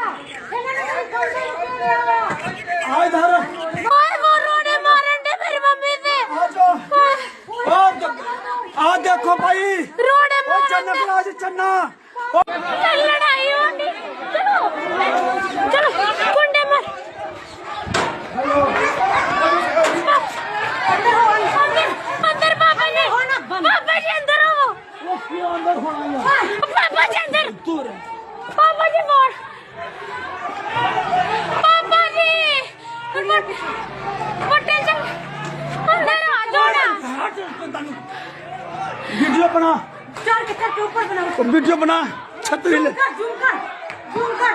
ਆ ਇਧਰ ਮਾਰ ਮੋਰੋੜੇ ਮਾਰਨ ਦੇ ਮੇਰੀ ਮੰਮੀ ਤੇ ਆ ਦੇਖੋ ਭਾਈ। ਰੋੜੇ ਓ ਮਾਰਨ ਚੰਨਾ ਦੇ। ਬਲਾਜ ਚੰਨਾ। ਓ ਲੜਾਈ ਹੋਣੀ। ਚਲੋ। ਚਲੋ। मोटे अंदर आ जोड़ा वीडियो बना। चल के चल के ऊपर बना। ओ वीडियो बना। छतरी ले। कर जूम कर जूम कर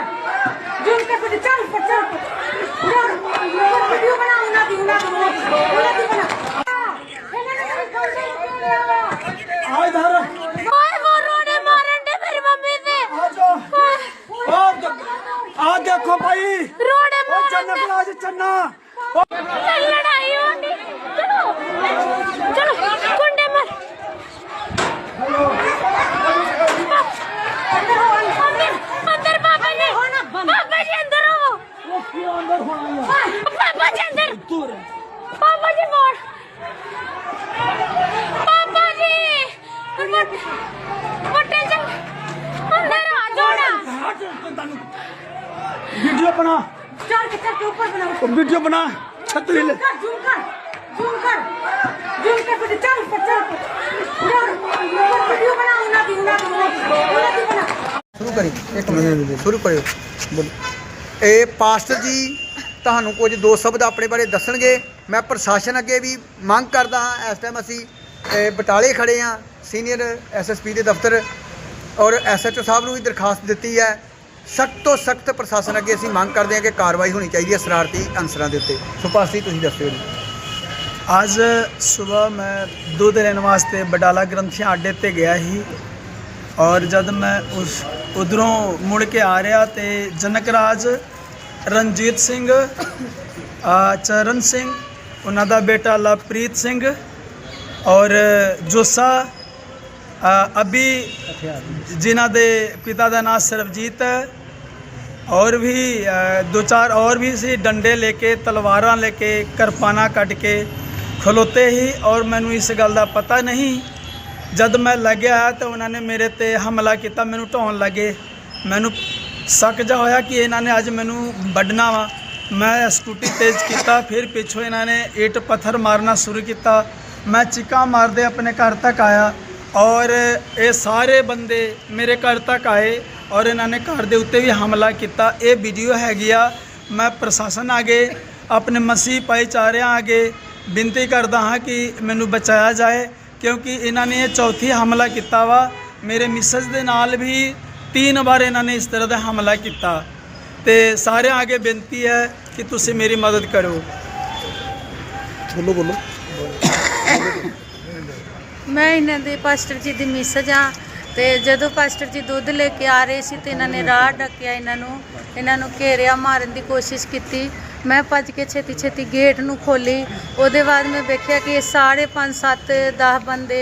जूम कर बेटे चल ऊपर चल ऊपर वीडियो बना उना दी उना दी उना दी बना। आ इधर। ओए वो रोने मारन दे मेरी मम्मी से। आ जाओ। आ देखो भाई। रोने मारन चन्ना दे। राज चन्ना। ਲੜਾਈ ਹੋਣੀ ਚਲੋ। चल के चल के ऊपर बना ओ वीडियो बना छतरी ले कर जूम कर जूम कर जूम कर बेटे चल ऊपर चल ऊपर वीडियो बना उना दी उना दी उना दी बना ਸ਼ੁਰੂ ਕਰੀ ਇੱਕ ਮਿੰਟ ਸ਼ੁਰੂ ਕਰਿਓ ਬੋਲੋ ਇਹ ਪਾਸਟਰ ਜੀ ਤੁਹਾਨੂੰ ਕੁਝ ਦੋ ਸ਼ਬਦ ਆਪਣੇ ਬਾਰੇ ਦੱਸਣਗੇ ਮੈਂ ਪ੍ਰਸ਼ਾਸਨ ਅੱਗੇ ਵੀ ਮੰਗ ਕਰਦਾ ਹਾਂ ਇਸ ਟਾਈਮ ਅਸੀਂ ਇਹ, ਬਟਾਲੇ ਖੜੇ ਹਾਂ ਸੀਨੀਅਰ ਐਸਐਸਪੀ ਦੇ ਦਫ਼ਤਰ ਔਰ ਐਸਐਚਓ ਸਾਹਿਬ ਨੂੰ ਵੀ ਦਰਖਾਸਤ ਦਿੱਤੀ ਹੈ ਸਖਤ ਤੋਂ ਸਖਤ ਪ੍ਰਸ਼ਾਸਨ ਅੱਗੇ ਅਸੀਂ ਮੰਗ ਕਰਦੇ ਹਾਂ ਕਿ ਕਾਰਵਾਈ ਹੋਣੀ ਚਾਹੀਦੀ ਹੈ ਸ਼ਰਾਰਤੀ ਅਨਸਰਾਂ ਦੇ ਉੱਤੇ। ਸੋ ਤੁਸੀਂ ਦੱਸਿਓ ਜੀ। ਅੱਜ ਸਵੇਰ ਮੈਂ ਦੁੱਧ ਲੈਣ ਵਾਸਤੇ ਬਡਾਲਾ ਗ੍ਰੰਥੀਆਂ ਅੱਡੇ ਤੇ ਗਿਆ ਸੀ ਔਰ ਜਦ ਮੈਂ ਉਸ ਉਧਰੋਂ ਮੁੜ ਕੇ ਆ ਰਿਹਾ ਤੇ ਜਨਕ ਰਾਜ ਰਣਜੀਤ ਸਿੰਘ ਚਰਨ ਸਿੰਘ ਉਹਨਾਂ ਦਾ ਬੇਟਾ ਲਵਪ੍ਰੀਤ ਸਿੰਘ ਔਰ ਜੋਸਾ ਅ, ਅਭੀ ਜਿਨ੍ਹਾਂ ਦੇ ਪਿਤਾ ਦਾ ਨਾਮ ਸਰਬਜੀਤ ਹੈ ਔਰ ਵੀ ਅ, ਦੋ ਚਾਰ ਔਰ ਵੀ ਸੀ ਡੰਡੇ ਲੈ ਕੇ ਤਲਵਾਰਾਂ ਲੈ ਕੇ ਕਿਰਪਾਨਾਂ ਕੱਢ ਕੇ ਖਲੋਤੇ ਹੀ ਔਰ ਮੈਨੂੰ ਇਸ ਗੱਲ ਦਾ ਪਤਾ ਨਹੀਂ ਜਦ ਮੈਂ ਲੱਗਿਆ ਤਾਂ ਉਹਨਾਂ ਨੇ ਮੇਰੇ ਤੇ ਹਮਲਾ ਕੀਤਾ ਮੈਨੂੰ ਢਾਉਣ ਲੱਗੇ ਮੈਨੂੰ ਸ਼ੱਕ ਜਾ ਹੋਇਆ ਕਿ ਇਹਨਾਂ ਨੇ ਅੱਜ ਮੈਨੂੰ ਵੱਢਣਾ ਵਾ ਮੈਂ ਸਕੂਟੀ ਤੇਜ਼ ਕੀਤਾ ਫਿਰ ਪਿੱਛੋਂ ਇਹਨਾਂ ਨੇ ਈਟ ਪੱਥਰ ਮਾਰਨਾ ਸ਼ੁਰੂ ਕੀਤਾ ਮੈਂ ਚਿੱਕਾ ਮਾਰਦੇ ਆਪਣੇ ਘਰ ਤੱਕ ਆਇਆ ਔਰ ਇਹ ਸਾਰੇ ਬੰਦੇ ਮੇਰੇ ਘਰ ਤੱਕ ਆਏ ਔਰ ਇਹਨਾਂ ਨੇ ਘਰ ਦੇ ਉੱਤੇ ਵੀ ਹਮਲਾ ਕੀਤਾ। ਇਹ ਵੀਡੀਓ ਹੈਗੀ ਆ ਮੈਂ ਪ੍ਰਸ਼ਾਸਨ ਅੱਗੇ ਆਪਣੇ ਮਸੀਹ ਭਾਈਚਾਰਿਆਂ ਅੱਗੇ ਬੇਨਤੀ ਕਰਦਾ ਹਾਂ ਕਿ ਮੈਨੂੰ ਬਚਾਇਆ ਜਾਏ ਕਿਉਂਕਿ ਇਹਨਾਂ ਨੇ ਇਹ ਚੌਥੀ ਹਮਲਾ ਕੀਤਾ ਵਾ। ਮੇਰੇ ਮਿਸਸ ਦੇ ਨਾਲ ਵੀ ਤਿੰਨ ਵਾਰ ਇਹਨਾਂ ਨੇ ਇਸ ਤਰ੍ਹਾਂ ਦਾ ਹਮਲਾ ਕੀਤਾ। ਤੇ ਸਾਰਿਆਂ ਅੱਗੇ ਬੇਨਤੀ ਹੈ ਕਿ ਤੁਸੀਂ ਮੇਰੀ ਮਦਦ ਕਰੋ। ਬੋਲੋ ਬੋਲੋ। ਮੈਂ ਇਹਨਾਂ ਦੇ ਪਾਸਟਰ ਜੀ ਦੀ ਮਿਸਜ ਆ ਤੇ ਜਦੋਂ ਪਾਸਟਰ ਜੀ ਦੁੱਧ ਲੈ ਕੇ ਆ ਰਹੇ ਸੀ ਤੇ ਇਹਨਾਂ ਨੇ ਰਾਹ ਡੱਕਿਆ ਇਹਨਾਂ ਨੂੰ ਇਹਨਾਂ ਨੂੰ ਘੇਰਿਆ ਮਾਰਨ ਦੀ ਕੋਸ਼ਿਸ਼ ਕੀਤੀ। ਮੈਂ ਭੱਜ ਕੇ ਛੇਤੀ ਛੇਤੀ ਗੇਟ ਨੂੰ ਖੋਲੀ ਉਹਦੇ ਬਾਅਦ ਮੈਂ ਵੇਖਿਆ ਕਿ ਇਹ ਸਾਰੇ 5 7 10 ਬੰਦੇ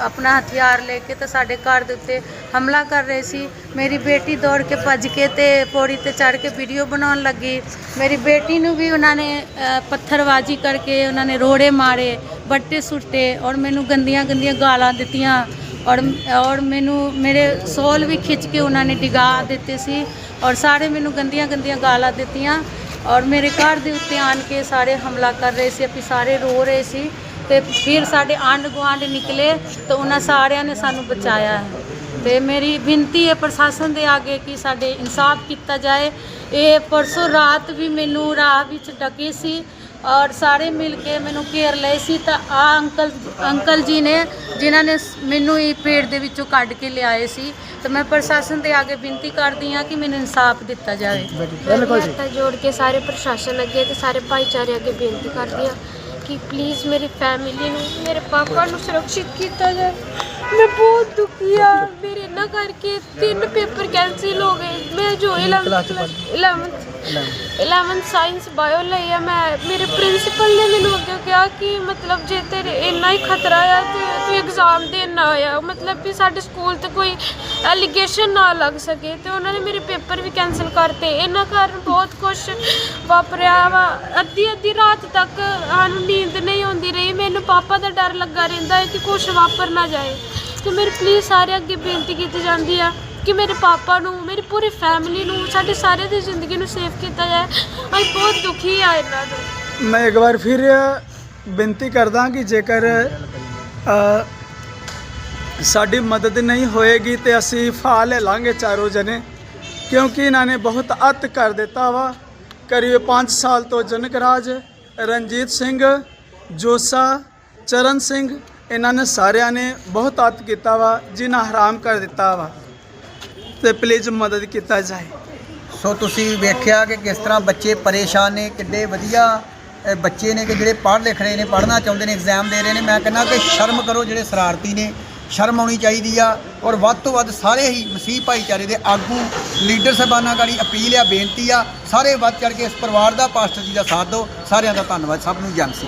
ਆਪਣਾ ਹਥਿਆਰ ਲੈ ਕੇ ਤਾਂ ਸਾਡੇ ਘਰ ਦੇ ਉੱਤੇ ਹਮਲਾ ਕਰ ਰਹੇ ਸੀ। ਮੇਰੀ ਬੇਟੀ ਦੌੜ ਕੇ ਭੱਜ ਕੇ ਤੇ ਪੌੜੀ ਤੇ ਚੜ ਕੇ ਵੀਡੀਓ ਬਣਾਉਣ ਲੱਗੀ। ਮੇਰੀ ਬੇਟੀ ਨੂੰ ਵੀ ਉਹਨਾਂ ਨੇ ਅ, ਪੱਥਰਬਾਜ਼ੀ ਕਰਕੇ ਉਹਨਾਂ ਨੇ ਰੋੜੇ ਮਾਰੇ ਬੱਟੇ ਸੁੱਟੇ ਔਰ ਮੈਨੂੰ ਗੰਦੀਆਂ ਗੰਦੀਆਂ ਗਾਲਾਂ ਦਿੱਤੀਆਂ। ਔਰ ਔਰ ਮੈਨੂੰ, ਮੇਰੇ ਸੋਲ ਵੀ ਖਿੱਚ ਕੇ ਉਹਨਾਂ ਨੇ ਡਿਗਾ ਦਿੱਤੇ ਸੀ ਔਰ ਸਾਰੇ ਮੈਨੂੰ ਗੰਦੀਆਂ ਗੰਦੀਆਂ ਗਾਲਾਂ ਦਿੱਤੀਆਂ ਔਰ ਮੇਰੇ ਘਰ ਦੇ ਉੱਤੇ ਆਣ ਕੇ ਸਾਰੇ ਹਮਲਾ ਕਰ ਰਹੇ ਸੀ, ਅਸੀਂ ਸਾਰੇ ਰੋ ਰਹੇ ਸੀ ਤੇ ਫਿਰ ਸਾਡੇ ਆਂਢ ਗੁਆਂਢ ਨਿਕਲੇ ਤਾਂ ਉਹਨਾਂ ਸਾਰਿਆਂ ਨੇ ਸਾਨੂੰ ਬਚਾਇਆ। ਹੈ ਤੇ ਮੇਰੀ ਬੇਨਤੀ ਹੈ ਪ੍ਰਸ਼ਾਸਨ ਦੇ ਅੱਗੇ ਕਿ ਸਾਡੇ ਇਨਸਾਫ ਕੀਤਾ ਜਾਏ। ਇਹ ਪਰਸੋਂ ਰਾਤ ਵੀ ਮੈਨੂੰ ਰਾਹ ਵਿੱਚ ਡਕੇ ਸੀ ਔਰ ਸਾਰੇ ਮਿਲ ਕੇ ਮੈਨੂੰ ਘੇਰ ਲਏ ਸੀ ਤਾਂ ਆ ਅੰਕਲ ਅੰਕਲ ਜੀ ਨੇ ਜਿਨ੍ਹਾਂ ਨੇ ਮੈਨੂੰ ਇਹ ਪੇੜ ਦੇ ਵਿੱਚੋਂ ਕੱਢ ਕੇ ਲਿਆਏ ਸੀ। ਤਾਂ ਮੈਂ ਪ੍ਰਸ਼ਾਸਨ ਦੇ ਅੱਗੇ ਬੇਨਤੀ ਕਰਦੀ ਹਾਂ ਕਿ ਮੈਨੂੰ ਇਨਸਾਫ ਦਿੱਤਾ ਜਾਵੇ। ਮੈਂ ਹੱਥਾਂ ਜੋੜ ਕੇ ਸਾਰੇ ਪ੍ਰਸ਼ਾਸਨ ਅੱਗੇ ਤੇ ਸਾਰੇ ਭਾਈਚਾਰੇ ਅੱਗੇ ਬੇਨਤੀ ਕਰਦੀ ਹਾਂ ਕਿ ਪਲੀਜ਼ ਮੇਰੀ ਫੈਮਿਲੀ ਨੂੰ ਮੇਰੇ ਪਾਪਾ ਨੂੰ ਸੁਰੱਖਿਅਤ ਕੀਤਾ ਜਾਏ ਮੈਂ ਬਹੁਤ ਦੁਖੀ ਆ। ਮੇਰੇ ਇਹਨਾਂ ਕਰਕੇ ਤਿੰਨ ਪੇਪਰ ਕੈਂਸਲ ਹੋ ਗਏ। ਮੈਂ ਜੋ 11th 11th 11th science bio ਲਈ ਆ। ਮੈਂ ਮੇਰੇ ਪ੍ਰਿੰਸੀਪਲ ਨੇ ਮੈਨੂੰ ਅੱਗੇ ਕਿਹਾ ਕਿ ਮਤਲਬ ਜੇ ਤੇਰੇ ਇੰਨਾ ਹੀ ਖਤਰਾ ਆ ਤੇ ਤੂੰ ਐਗਜ਼ਾਮ ਦੇਣ ਨਾ ਆਇਆ। ਮਤਲਬ ਵੀ ਸਾਡੇ ਸਕੂਲ ਤੇ ਕੋਈ ਐਲੀਗੇਸ਼ਨ ਨਾ ਲੱਗ ਸਕੇ। ਤੇ ਉਹਨਾਂ ਨੇ ਮੇਰੇ ਪੇਪਰ ਵੀ ਕੈਂਸਲ ਕਰਤੇ। ਇਹਨਾਂ ਕਾਰਨ ਬਹੁਤ ਕੁਝ ਵਾਪਰਿਆ ਵਾ। ਅੱਧੀ ਅੱਧੀ ਰਾਤ ਤੱਕ ਸਾਨੂੰ ਨੀਂਦ ਨਹੀਂ ਆਉਂਦੀ ਰਹੀ। ਮੈਨੂੰ ਪਾਪਾ ਦਾ ਡਰ ਲੱਗਾ ਰਹਿੰਦਾ ਹੈ ਕਿ ਕੁਝ ਵਾਪਰ ਨਾ ਜਾਏ। ਤੇ ਮੇਰੀ ਪਲੀਜ਼ ਸਾਰੇ ਅੱਗੇ ਬੇਨਤੀ ਕੀਤੀ ਜਾਂਦੀ ਆ ਕਿ ਮੇਰੇ ਪਾਪਾ ਨੂੰ ਮੇਰੀ ਪੂਰੀ ਫੈਮਿਲੀ ਨੂੰ ਸਾਡੇ ਸਾਰੇ ਦੀ ਜ਼ਿੰਦਗੀ ਨੂੰ ਸੇਵ ਕੀਤਾ ਜਾਏ। ਅਸੀਂ ਬਹੁਤ ਦੁਖੀ ਆ ਇਹਨਾਂ ਤੋਂ ਮੈਂ ਇੱਕ ਵਾਰ ਫਿਰ ਬੇਨਤੀ ਕਰਦਾ ਕਿ ਜੇਕਰ ਅ, ਸਾਡੀ ਮਦਦ ਨਹੀਂ ਹੋਏਗੀ ਤੇ ਅਸੀਂ ਫਾਹ ਲੈ ਲਾਂਗੇ ਚਾਰੋਂ ਜਣੇ ਕਿਉਂਕਿ ਇਹਨਾਂ ਨੇ ਬਹੁਤ ਅੱਤ ਕਰ ਦਿੱਤਾ ਵਾ। ਕਰੀਬ 5 ਸਾਲ ਤੋਂ ਜਨਕ ਰਾਜ ਰਣਜੀਤ ਸਿੰਘ ਜੋਸਾ ਚਰਨ ਸਿੰਘ ਇਹਨਾਂ ਨੇ ਸਾਰਿਆਂ ਨੇ ਬਹੁਤ ਅਤ ਕੀਤਾ ਵਾ ਜਿਨ੍ਹਾਂ ਹਰਾਮ ਕਰ ਦਿੱਤਾ ਵਾ ਤੇ ਪਲੀਜ਼ ਮਦਦ ਕੀਤਾ ਜਾਏ। ਸੋ ਤੁਸੀਂ ਵੇਖਿਆ ਕਿ ਕਿਸ ਤਰ੍ਹਾਂ ਬੱਚੇ ਪਰੇਸ਼ਾਨ ਨੇ ਕਿੱਡੇ ਵਧੀਆ ਅ, ਬੱਚੇ ਨੇ ਕਿ ਜਿਹੜੇ ਪੜ੍ਹ ਲਿਖ ਰਹੇ ਨੇ ਪੜ੍ਹਨਾ ਚਾਹੁੰਦੇ ਨੇ ਐਗਜ਼ਾਮ ਦੇ ਰਹੇ ਨੇ। ਮੈਂ ਕਹਿੰਦਾ ਕਿ ਸ਼ਰਮ ਕਰੋ ਜਿਹੜੇ ਸ਼ਰਾਰਤੀ ਨੇ ਸ਼ਰਮ ਆਉਣੀ ਚਾਹੀਦੀ ਆ ਔਰ ਵੱਧ ਤੋਂ ਵੱਧ ਸਾਰੇ ਹੀ ਮਸੀਹ ਭਾਈਚਾਰੇ ਦੇ ਆਗੂ ਲੀਡਰ ਸਾਹਿਬਾਨਾਂ ਗਾੜੀ ਅਪੀਲ ਆ ਬੇਨਤੀ ਆ ਸਾਰੇ ਵੱਧ ਚੜ ਕੇ ਇਸ ਪਰਿਵਾਰ ਦਾ ਪਾਸਟਰ ਜੀ ਦਾ ਸਾਥ ਦਿਓ। ਸਾਰਿਆਂ ਦਾ ਧੰਨਵਾਦ ਸਭ ਨੂੰ ਜਨ ਸੀ